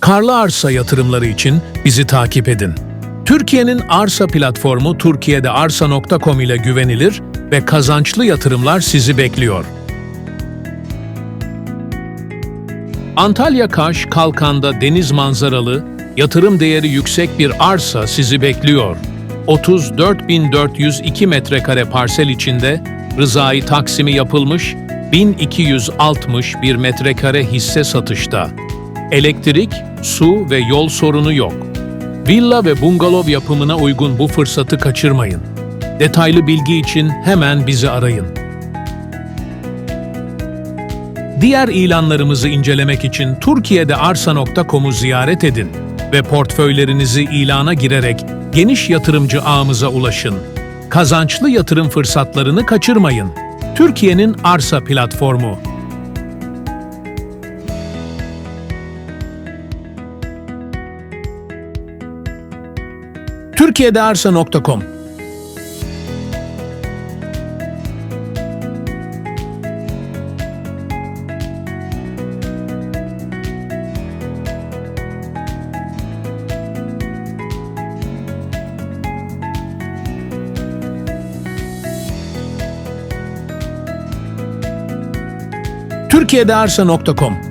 Karlı arsa yatırımları için bizi takip edin. Türkiye'nin arsa platformu Türkiye'de arsa.com ile güvenilir ve kazançlı yatırımlar sizi bekliyor. Antalya Kaş Kalkan'da deniz manzaralı, yatırım değeri yüksek bir arsa sizi bekliyor. 34.402 metrekare parsel içinde rızai taksimi yapılmış 1261 metrekare hisse satışta. Elektrik, su ve yol sorunu yok. Villa ve bungalov yapımına uygun bu fırsatı kaçırmayın. Detaylı bilgi için hemen bizi arayın. Diğer ilanlarımızı incelemek için Türkiye'de arsa.com'u ziyaret edin ve portföylerinizi ilana girerek geniş yatırımcı ağımıza ulaşın. Kazançlı yatırım fırsatlarını kaçırmayın. Türkiye'nin arsa platformu. Türkiye'de arsa.com Türkiye'de arsa.com